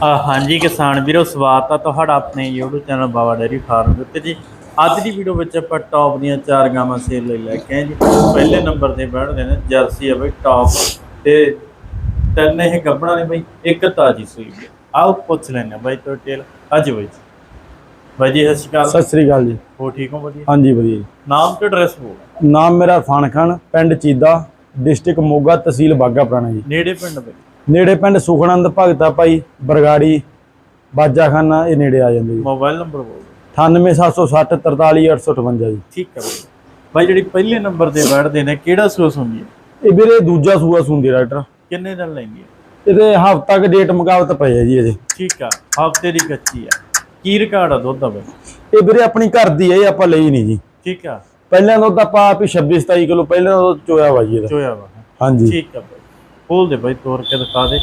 ਹਾਂਜੀ ਕਿਸਾਨ ਵੀਰੋ ਸਵਾਗਤ ਆ ਤੁਹਾਡਾ ਆਪਣੇ YouTube channel Baba dairy farm ਦੇ ਉੱਤੇ ਜੀ। ਅੱਜ ਦੀ ਵੀਡੀਓ ਵਿੱਚ ਆਪਾਂ ਟੌਪ ਦੀਆਂ ਚਾਰ ਗਾਵਾਂ ਸੇਲ ਲਈ ਲੈ ਕੇ ਆਏ ਜੀ। ਪਹਿਲੇ ਨੰਬਰ ਤੇ ਬੈਠਦੇ ਨੇ ਜਰਸੀ ਆ ਬਈ ਟੌਪ ਤੇ ਤਿੰਨ ਇਹ ਗੱਬਣਾ ਨੇ ਬਈ ਇੱਕ ਤਾਜੀ ਸੂਈ। ਆਓ ਪੁੱਛ ਲੈਣੇ ਬਾਈ ਤੋਂ ਟੇਲ ਅੱਜ ਬਈ ਜੀ। ਬਾਈ ਜੀ ਸਤਿ ਸ਼੍ਰੀ ਅਕਾਲ। ਸਤਿ ਸ੍ਰੀ ਅਕਾਲ ਜੀ। ਹੋ ਠੀਕ ਹੋ ਵਧੀਆ? ਹਾਂਜੀ ਵਧੀਆ ਜੀ। ਨਾਮ ਤੇ ਐਡਰੈਸ ਬੋਲ। ਨਾਮ ਮੇਰਾ ਇਰਫਾਨ ਖਾਨ ਪਿੰਡ ਚੀਦਾ ਡਿਸਟ੍ਰਿਕਟ ਮੋਗਾ ਤਹਿਸੀਲ ਬਾਗਾ ਪੁਰਾਣਾ ਜੀ। ਨੇੜੇ ਪਿੰਡ ਬਈ। ਨੇੜੇ ਪਿੰਡ ਸੁਖਨੰਦ ਭਗਤਾ ਭਾਈ ਬਰਗਾੜੀ ਬਾਜਾਖਾਨਾ ਇਹ ਨੇੜੇ ਆ ਜਾਂਦੇ ਜੀ। ਮੋਬਾਈਲ ਨੰਬਰ ਬੋਲ 98760 43858 ਜੀ। ਠੀਕ ਹੈ ਬਈ। ਬਾਈ ਜਿਹੜੀ ਪਹਿਲੇ ਨੰਬਰ ਤੇ ਬੈਠਦੇ ਨੇ ਕਿਹੜਾ ਸੂਸ ਹੁੰਦੀ ਹੈ? ਇਹ ਵੀਰੇ ਦੂਜਾ ਸੂਆ ਸੁੰਦੀ ਡਾਕਟਰ। ਕਿੰਨੇ ਦਿਨ ਲੈਂਦੀ ਹੈ? ਇਹਦੇ ਹਫ਼ਤਾ ਕ ਡੇਟ ਮੁਕਾਬਤ ਪਈ ਹੈ ਜੀ ਅਜੇ ਠੀਕ ਆ ਹਫ਼ਤੇ ਦੀ ਕੱਚੀ ਆ। ਕੀ ਰਿਕਾਰਡ ਆ ਦੁੱਧ ਦਾ ਇਹ ਵੀਰੇ ਆਪਣੀ ਘਰ ਦੀ ਹੈ ਇਹ ਆਪਾਂ ਲਈ ਨਹੀਂ ਜੀ। ਠੀਕ ਆ। ਪਹਿਲਾਂ ਦੁੱਧ ਆਪਾਂ ਆਪ ਹੀ 26 27 ਕਿਲੋ ਪਹਿਲਾਂ ਦੁੱਧ ਚੋਇਆ ਵਾ ਜੀ ਇਹਦਾ। ਚੋਇਆ ਵਾ। ਹਾਂਜੀ। ਠੀਕ ਆ ਖੋਲ ਦੇ ਬਈ ਤੋੜ ਕੇ ਦਿਖਾ ਦੇ।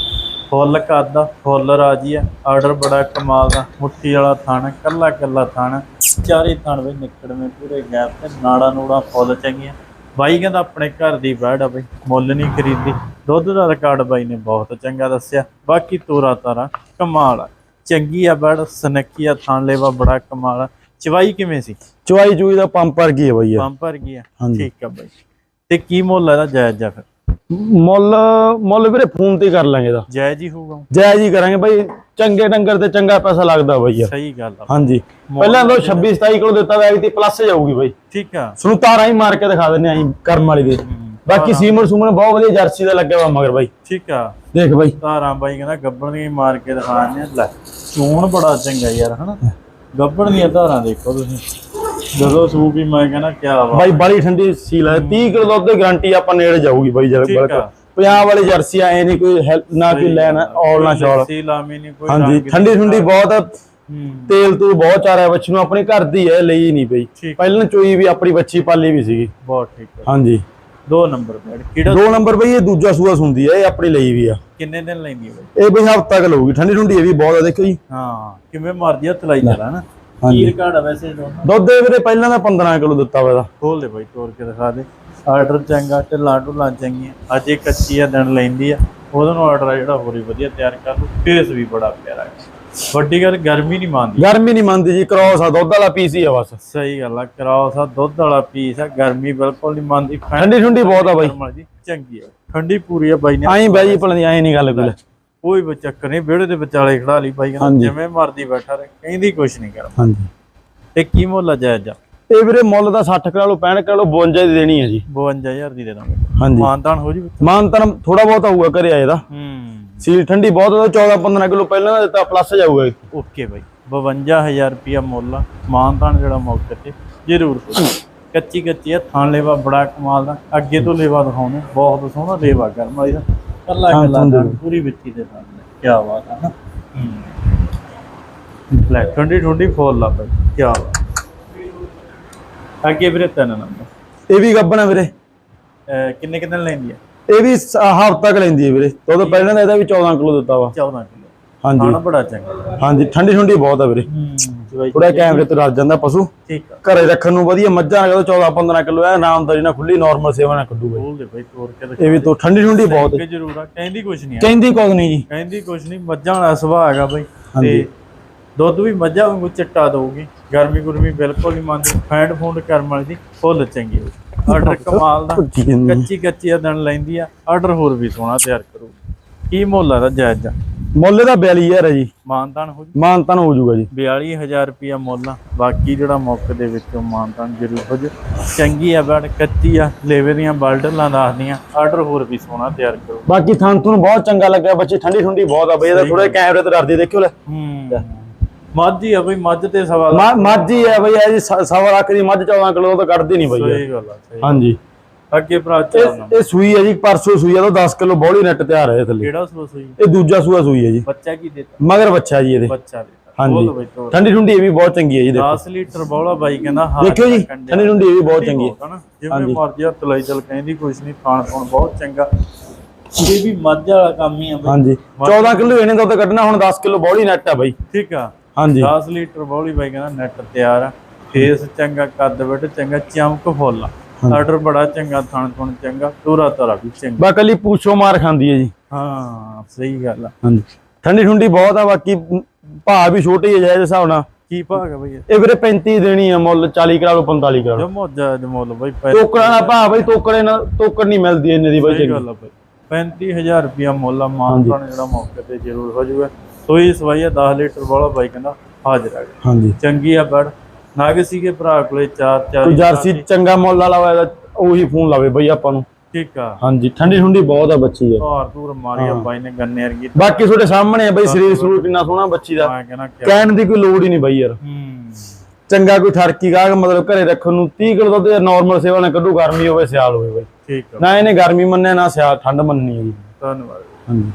ਫੁੱਲ ਆ ਫੁੱਲ ਰਾਜੀ ਆ। ਆਰਡਰ ਬੜਾ ਕਮਾਲ ਦਾ। ਮੁੱਠੀ ਵਾਲਾ ਥਣ ਕੱਲਾ ਕੱਲਾ ਥਣ ਚਾਰੇ ਥਣ ਬਈ ਨਿਕੜਵੇਂ ਪੂਰੇ ਗੈਪ ਤੇ ਨਾੜਾ ਨੂੜਾ ਫੁੱਲ ਚੰਗੀਆਂ। ਬਾਈ ਕਹਿੰਦਾ ਆਪਣੇ ਘਰ ਦੀ ਬੈੜ ਆ ਬਈ ਮੁੱਲ ਨਹੀਂ ਖਰੀਦੀ। ਦੁੱਧ ਦਾ ਰਿਕਾਰਡ ਬਾਈ ਨੇ ਬਹੁਤ ਚੰਗਾ ਦੱਸਿਆ। ਬਾਕੀ ਤੋਰਾ ਤਾਰਾ ਕਮਾਲ ਆ। ਚੰਗੀ ਆ ਬੈੜ ਸਨੱਕੀ ਆ ਥਣ ਲੇਵਾ ਬੜਾ ਕਮਾਲ ਆ। ਚਵਾਈ ਕਿਵੇਂ ਸੀ? ਚਵਾਈ ਚੂਈ ਦਾ ਪੰਪ ਵਰਗੀ ਹੈ ਬਈ ਇਹ। ਪੰਪ ਭਰ ਗਿਆ ਹਾਂਜੀ। ਠੀਕ ਆ ਬਾਈ। ਤੇ ਕੀ ਮੁੱਲ ਆ ਇਹਦਾ ਜਾਇਜ਼ ਜਾ ਫਿਰ? ਮੁੱਲ ਮੁੱਲ ਵੀਰੇ ਫੋਨ ਤੇ ਹੀ ਕਰ ਲਾਂਗੇ ਇਹਦਾ। ਜਾਇਜ਼ ਹੀ ਹੋਊਗਾ। ਜੈ ਜੀ ਕਰਾਂਗੇ ਭਾਈ ਚੰਗੇ ਡੰਗਰ ਤੇ ਚੰਗਾ ਪੈਸਾ ਲੱਗਦਾ ਬਈ ਯਾਰ। ਸਹੀ ਗੱਲ ਆ। ਹਾਂਜੀ। ਪਹਿਲਾਂ ਤਾਂ 26 27 ਕਿਲੋ ਦਿੱਤਾ ਵੈਗ ਤੇ ਪਲੱਸ ਜਾਊਗੀ ਬਈ। ਠੀਕ ਆ। ਸਾਨੂੰ ਤਾਰਾਂ ਹੀ ਮਾਰ ਕੇ ਦਿਖਾ ਦਿੰਨੇ ਆਂ ਕਰਮ ਵਾਲੀ ਦੇ। ਬਾਕੀ ਸੀਮਨ ਸੁਮਨ ਬਹੁਤ ਵਧੀਆ ਜਰਸੀ ਦਾ ਲੱਗਿਆ ਵਾ ਮਗਰ ਬਾਈ। ਠੀਕ ਆ। ਦੇਖ ਬਾਈ। ਧਾਰਾਂ ਬਾਈ ਕਹਿੰਦਾ ਗੱਬਣ ਦੀਆਂ ਮਾਰ ਕੇ ਦਿਖਾਣੇ ਆ। ਲੈ ਚੂਣ ਬੜਾ ਚੰਗਾ ਯਾਰ ਹਨਾ? ਗੱਬਣ ਦੀਆਂ ਧਾਰਾਂ ਦੇਖੋ ਤੁਸੀਂ। ਜਦੋਂ ਸੂ ਵੀ ਮੈਂ ਕਹਿੰਦਾ ਕਿਆ ਵਾ ਬਾਈ ਬੜੀ ਠੰਡੀ ਸੀਲ ਹੈ। 30 ਕਿਲੋ ਦੁੱਧ ਦੀ ਗਾਰੰਟੀ ਆਪਾਂ ਨੇੜੇ ਜਾਊਗੀ ਬਾਈ ਠੀਕ ਆ। ਪੰਜਾਬ ਵਾਲੀ ਜਰਸੀ ਐ ਨਹੀਂ ਕੋਈ ਨਾ ਕੋਈ ਲੈਣ ਔਲ ਨਾ ਸ਼ੌਲ ਸੀ ਲਾਮੀ ਨਹੀਂ ਕੋਈ ਹਾਂਜੀ ਠੰਡੀ ਠੰਡੀ ਬਹੁਤ ਹੂੰ। ਤੇਲ ਤੂਲ ਬਹੁਤ ਚਾਰਿਆ ਬੱਚੀ ਨੂੰ ਆਪਣੀ ਘਰ ਦੀ ਹੈ ਲਈ ਨਹੀਂ ਪਈ। ਪਹਿਲਾਂ ਚੋਈ ਵੀ ਆਪਣੀ ਬੱਚੀ ਪਾਲੀ ਵੀ ਸੀਗੀ। ਬਹੁਤ ਠੀਕ ਆ। ਹਾਂਜੀ। ਦੋ ਨੰਬਰ ਬੈਡ ਕਿਹੜਾ ਦੋ ਨੰਬਰ ਬਈ ਇਹ ਦੂਜਾ ਸੂਆ ਸੁੰਦੀ ਹੈ ਇਹ ਆਪਣੀ ਲਈ ਵੀ ਆ। ਕਿੰਨੇ ਦਿਨ ਲੈਂਦੀ ਹੈ ਬਾਈ? ਇਹ ਬਈ ਹਫ਼ਤਾ ਕ ਲਊਗੀ। ਠੰਡੀ ਠੰਡੀ ਇਹ ਵੀ ਬਹੁਤ ਆ ਦੇਖੋ ਜੀ। ਹਾਂ ਕਿਵੇਂ ਮਰਦੀ ਹੱਥ ਲਾਈ ਜਾਣਾ ਨਾ? ਕੀ ਹਾਂਜੀ। ਰਿਕਾਰਡ ਆ ਵੈਸੇ ਦੋਨੋਂ ਦੁੱਧ ਇਹ ਵੀਰੇ ਪਹਿਲਾਂ ਦਾ 15 ਕਿਲੋ ਦਿੱਤਾ ਵਾ ਇਹਦਾ। ਖੋਲ ਦੇ ਬਾਈ ਤੋੜ ਕੇ ਦਿਖਾ ਦੇ। ਆਰਡਰ ਚੰਗਾ ਢਿੱਲਾਂ ਢੁੱਲਾਂ ਚੰਗੀਆਂ ਅੱਜ ਇਹ ਕੱਚੀ ਆ ਦਿਨ ਲੈਂਦੀ ਆ। ਉਹਦੇ ਨੂੰ ਆਰਡਰ ਆ ਜਿਹੜਾ ਹੋਰ ਹੀ ਵਧੀਆ ਤਿਆਰ ਕਰ ਲੂ ਫੇਸ ਵੀ ਬੜਾ ਪਿਆਰਾ ਹੈ। ਵੱਡੀ ਗੱਲ ਗਰਮੀ ਨਹੀਂ ਮੰਨਦੀ। ਗਰਮੀ ਨਹੀਂ ਮੰਨਦੀ ਜੀ ਕ੍ਰੋਸ ਆ ਦੁੱਧ ਵਾਲਾ ਪੀਸ ਹੀ ਆ ਬਸ। ਸਹੀ ਗੱਲ ਆ ਕਰਾਉਸ ਆ ਦੁੱਧ ਵਾਲਾ ਪੀਸ ਆ। ਗਰਮੀ ਬਿਲਕੁਲ ਨਹੀਂ ਮੰਨਦੀ। ਠੰਡੀ ਠੰਡੀ ਬਹੁਤ ਆ ਬਾਈ। ਜੀ ਚੰਗੀ ਆ। ਠੰਡੀ ਪੂਰੀ ਆ ਬਾਈ ਨੇ। ਆਈ ਬਾਈ ਨਹੀਂ ਗੱਲ ਕੋਈ। ਕੋਈ ਵੀ ਚੱਕਰ ਨਹੀਂ ਵਿਹੜੇ ਦੇ ਵਿਚਾਲੇ ਖੜਾ ਲਈ ਬਾਈ ਕਹਿੰਦਾ ਹਾਂਜੀ। ਜਿਵੇਂ ਮਰਦੀ ਬੈਠਾ ਰਹੇ ਕਹਿੰਦੀ ਕੁਛ ਨਹੀਂ ਕਰ ਹਾਂਜੀ। ਤੇ ਕੀ ਮੁੱਲ ਆ ਜਾਇਜ਼ ਆ? ਇਹ ਵੀਰੇ ਮੁੱਲ ਦਾ 60 ਕਰਾ ਲਓ 65 ਕਰਾ ਲਓ 52 ਦੀ ਦੇਣੀ ਹੈ ਜੀ। 52000 ਦੀ ਦੇ ਦਾਂਗੇ। ਹਾਂਜੀ। ਮਾਨਤਾਨ ਹੋ ਜੀ ਮਾਨ ਤਨ ਥੋੜਾ ਬਹੁਤ ਆਊਗਾ ਘਰੇ ਆਏ ਦਾ। ਹੂੰ। ਸੀਲ ਠੰਡੀ ਬਹੁਤ ਆ 14 15 ਕਿਲੋ ਪਹਿਲਾਂ ਦਾ ਦਿੱਤਾ ਪਲੱਸ ਜਾਊਗਾ ਓਕੇ ਬਾਈ। 52000 ਰੁਪਿਆ ਮੁੱਲ ਆ। ਮਾਨਤਾਨ ਜਿਹੜਾ ਮੌਕੇ ਤੇ ਜ਼ਰੂਰ। ਕੱਚੀ ਕੱਚੀ ਆ ਥਾਂ ਲੇਵਾ ਬੜਾ ਕਮਾਲ ਦਾ। ਅੱਗੇ ਤੋਂ ਲੇਵਾ ਦਿਖਾਉਣੇ ਬਹੁਤ ਸੋਹਣਾ ਲੇਵਾ ਕਰਮ ਵਾਲੀ ਦਾ ਕੱਲਾ ਹਾਂ, ਕੱਲਾ ਸੁੰਦਰ। ਥਾਂ ਪੂਰੀ ਵਿੱਚੀ ਦੇ ਸਾਹਮਣੇ ਕੀ ਬਾਤ ਹੈ ਨਾ। ਲੈ ਠੰਡੀ ਠੰਡੀ ਫੁੱਲ ਆ ਬਾਈ ਕੀ ਬਾਤ। ਅੱਗੇ ਵੀਰੇ ਤਿੰਨ ਨੰਬਰ। ਇਹ ਵੀ ਗੱਬਣਾ ਵੀਰੇ। ਕਿੰਨੇ ਕਿੰਨੇ ਲੈਂਦੀ ਆ ਇਹ ਵੀ ਹਫ਼ਤਾ ਕ ਲੈਂਦੀ ਹੈ ਵੀਰੇ। ਉਹ ਤੋਂ ਪਹਿਲਾਂ ਦਾ ਇਹਦਾ ਵੀ 14 ਕਿਲੋ ਦਿੱਤਾ ਵਾ। 14 ਕਿਲੋ। ਹਾਂਜੀ। ਖਾਣਾ ਬੜਾ ਚੰਗਾ। ਹਾਂਜੀ ਠੰਡੀ ਠੰਡੀ ਬਹੁਤ ਆ ਵੀਰੇ। ਹੂੰ। ਬਾਈ ਥੋੜਾ ਕੈਮਰੇ ਤੇ ਰੱਜ ਜਾਂਦਾ ਪਸ਼ੂ। ਠੀਕ ਆ। ਘਰੇ ਰੱਖਣ ਨੂੰ ਵਧੀਆ ਮੱਝਾਂ ਨਾਲ 14 15 ਕਿਲੋ ਐ ਨਾਮਦਾਰੀ ਨਾਲ ਖੁੱਲੀ ਨਾਰਮਲ ਸੇਵਾ ਨਾਲ ਕੱਢੂ ਬਾਈ। ਬੋਲ ਦੇ ਬਾਈ ਤੋੜ ਕੇ ਦਿਖਾ ਇਹ ਵੀ ਤੋਂ ਠੰਡੀ ਠੰਡੀ ਬਹੁਤ ਹੈ। ਜ਼ਰੂਰ ਆ ਕਹਿੰਦੀ ਕੁਛ ਨਹੀਂ ਆ। ਕਹਿੰਦੀ ਕੁਝ ਨਹੀਂ ਜੀ। ਕਹਿੰਦੀ ਕੁਛ ਨਹੀਂ ਮੱਝਾਂ ਵਾਲਾ ਸੁਭਾਅ ਹੈਗਾ ਬਈ। ਤੇ ਦੁੱਧ ਵੀ ਮੱਝਾਂ ਵਾਂਗੂ ਚਿੱਟਾ ਦਊਗੀ। ਗਰਮੀ ਗੁਰਮੀ ਬਿਲਕੁਲ ਨਹੀਂ ਮੰਨਦੀ। ਫੈਂਡ ਫੂੰਡ ਕਰਮ ਵਾਲੀ ਦੀ ਫੁੱਲ ਚੰਗੀ ਆਰਡਰ ਕਮਾਲ ਦਾ। ਕੱਚੀ ਕੱਚੀ ਆ ਦਿਨ ਲੈਂਦੀ ਆ। ਆਰਡਰ ਹੋਰ ਵੀ ਸੋਹਣਾ ਤਿਆਰ ਕਰੂ ਕੀ ਮੁੱਲ ਆ ਦਾ ਜਾਇਜ਼? ਮੁੱਲ ਦਾ 42000 ਹੈ ਜੀ। ਮਾਨਤਾਨ ਹੋ ਜੀ। ਮਾਨਤਨ ਹੋ ਜਾਊਗਾ ਜੀ। 42000 ਰੁਪਿਆ ਮੁੱਲ ਆ। ਬਾਕੀ ਜਿਹੜਾ ਮੌਕੇ ਦੇ ਵਿੱਚੋਂ ਮਾਨਤਾਨ ਜ਼ਰੂਰ ਹੋ ਜੇ। ਚੰਗੀ ਆ ਬੜ ਕੱਚੀ ਆ ਲੇਵੇ ਦੀਆਂ ਬਲਡਲਾਂ ਦੱਸਦੀਆਂ ਆਰਡਰ ਹੋਰ ਵੀ ਸੋਹਣਾ ਤਿਆਰ ਕਰੋ। ਬਾਕੀ ਥਾਂ ਤੁਹਾਨੂੰ ਬਹੁਤ ਚੰਗਾ ਲੱਗਿਆ ਬੱਚੇ ਠੰਡੀ ਠੰਡੀ ਬਹੁਤ ਆ ਬਈ ਇਹਦਾ ਥੋੜਾ ਕੈਮਰੇ ਤੇ ਡਰਦੀ ਦੇਖਿਓ ਲੈ। ਹੂੰ। ਮੱਝ ਹੀ ਆ ਬਈ ਮੱਝ ਤੇ ਸਵਾਲ ਮੱਝ- ਹੈ ਬਈ ਇਹ ਜੀ ਸਵਾ ਲੱਖ ਦੀ ਮੱਝ 14 ਕਿਲੋ ਤਾਂ ਕੱਢਦੀ ਨਹੀਂ ਬਈ। ਸਹੀ ਗੱਲ ਆ। ਹਾਂਜੀ। ਅੱਗੇ ਭਰਾ ਚੱਲਣਾ ਇਹ ਸੂਈ ਹੈ ਜੀ ਪਰਸੋਂ ਸੂਈ ਆ ਤਾਂ 10 ਕਿਲੋ ਬੋਲੀ ਨੈਟ ਤਿਆਰ ਹੈ ਥੱਲੇ। ਕਿਹੜਾ ਸੂਸ ਹੋਈ ਇਹ ਦੂਜਾ ਸੂਆ ਸੂਈ ਹੈ ਜੀ। ਬੱਚਾ ਕੀ ਦਿੱਤਾ? ਮਗਰ ਬੱਚਾ ਜੀ ਇਹਦੇ। ਬੱਚਾ ਦਿੱਤਾ। ਹਾਂਜੀ। ਠੰਡੀ ਠੰਡੀ ਇਹ ਵੀ ਬਹੁਤ ਚੰਗੀ ਹੈ ਜੀ ਦੇਖੋ। 10 ਲੀਟਰ ਬੋਲਾ ਬਾਈ ਕਹਿੰਦਾ ਹਾਂ ਦੇਖਿਓ ਜੀ ਠੰਡੀ ਠੰਡੀ ਇਹ ਵੀ ਬਹੁਤ ਚੰਗੀ ਹੈ। ਹੈ ਜਿਵੇਂ ਮਰਜ਼ੀ ਹੱਥ ਲਾਈ ਚੱਲ ਕਹਿੰਦੀ ਕੁਛ ਨਹੀਂ ਖਾਣ ਪਾਣ ਬਹੁਤ ਚੰਗਾ। ਇਹ ਵੀ ਮੱਝ ਵਾਲਾ ਕੰਮ ਹੀ ਆ ਬਈ। ਹਾਂਜੀ। 14 ਕਿਲੋ ਇਹਨੇ ਦੁੱਧ ਕੱਢਣਾ ਹੁਣ 10 ਕਿਲੋ ਬੋਲੀ ਨੈਟ ਆ ਬਈ। ਠੀਕ ਆ। ਹਾਂਜੀ। 10 ਲੀਟਰ ਬੋਲੀ ਬਾਈ ਕਹਿੰਦਾ ਨੈਟ ਤਿਆਰ ਆ। ਫੇਸ ਚੰਗਾ ਕੱਦ ਬੈਠ ਚੰਗਾ ਚਮਕ ਫੁੱਲ ਆਰਡਰ ਬੜਾ ਚੰਗਾ ਥਣ ਥਣ ਚੰਗਾ ਤੋਰਾ ਤੋਰਾ ਵੀ ਚੰਗਾ। ਬਾ ਕੱਲੀ ਪੂਛੋ ਮਾਰ ਖਾਂਦੀ ਹੈ ਜੀ। ਹਾਂ ਸਹੀ ਗੱਲ ਆ। ਹਾਂਜੀ। ਠੰਡੀ ਠੁੰਡੀ ਬਹੁਤ ਆ ਬਾਕੀ ਭਾਅ ਵੀ ਛੋਟੇ ਹੀ ਜਿਹੇ ਹਿਸਾਬ ਨਾਲ। ਕੀ ਭਾਗ ਹੈ ਬਈ ਇਹ? ਵੀਰੇ 35 ਦੇਣੀ ਆ ਮੁੱਲ 40 ਕਰਾ ਲਓ 45 ਕਰਾ ਲਓ। ਜੋ ਮੋਜਾ ਜਮੋਲ ਬਈ ਟੋਕਰਾਂ ਦਾ ਭਾਅ ਬਈ ਟੋਕਰੇ ਨਾਲ ਟੋਕਰ ਨਹੀਂ ਮਿਲਦੀ ਇੰਨੇ ਦੀ ਬਈ ਸਹੀ ਚੰਗੀ। ਗੱਲ ਆ ਬਈ। 35000 ਰੁਪਿਆ ਮੁੱਲ ਆ ਮਾਨਤਾ ਨੇ ਜਿਹੜਾ ਮੌਕੇ ਤੇ ਜ਼ਰੂਰ ਹੋ ਜਾਊਗਾ। ਸੋਈ ਸਵਾਈ ਆ 10 ਲੀਟਰ ਵਾਲਾ ਬਾਈ ਕਹਿੰਦਾ ਹਾਜ਼ਰ ਆ ਗਿਆ। ਹਾਂਜੀ। ਚੰਗੀ ਆ ਬੜ। ਨਾਗ ਸੀਗੇ ਭਰਾ ਕੋਲੇ ਚਾਰ ਚਾਰ ਕੋਈ ਜਰਸੀ ਚੰਗਾ ਮੁੱਲ ਵਾਲਾ ਹੋਇਆ ਤਾਂ ਉਹੀ ਫੋਨ ਲਾਵੇ ਬਈ ਆਪਾਂ ਨੂੰ। ਠੀਕ ਆ। ਹਾਂਜੀ ਠੰਡੀ ਠੁੰਡੀ ਬਹੁਤ ਆ ਬੱਚੀ ਆ ਧਾਰ ਧੂਰ ਮਾਰੀ ਆ ਬਾਈ ਨੇ ਗੰਨੇ ਵਰਗੀ। ਬਾਕੀ ਤੁਹਾਡੇ ਸਾਹਮਣੇ ਆ ਬਈ ਸਰੀਰ ਸਰੂਰ ਕਿੰਨਾ ਸੋਹਣਾ ਬੱਚੀ ਦਾ। ਕਹਿਣ ਦੀ ਕੋਈ ਲੋੜ ਹੀ ਨਹੀਂ ਬਈ ਯਾਰ। ਹੂੰ। ਚੰਗਾ ਕੋਈ ਠਰਕੀ ਗਾਹਕ ਮਤਲਬ ਘਰੇ ਰੱਖਣ ਨੂੰ 30 ਕਿਲੋ ਦੁੱਧ ਨਾਰਮਲ ਸੇਵਾ ਨਾਲ ਕੱਢੂ ਗਰਮੀ ਹੋਵੇ ਸਿਆਲ ਹੋਵੇ ਬਈ। ਠੀਕ ਆ। ਨਾ ਇਹਨੇ ਗਰਮੀ ਮੰਨਿਆ ਨਾ ਸਿਆਲ ਠੰਡ ਮੰਨਣੀ ਹੈ ਜੀ ਧੰਨਵਾਦ। ਹਾਂਜੀ।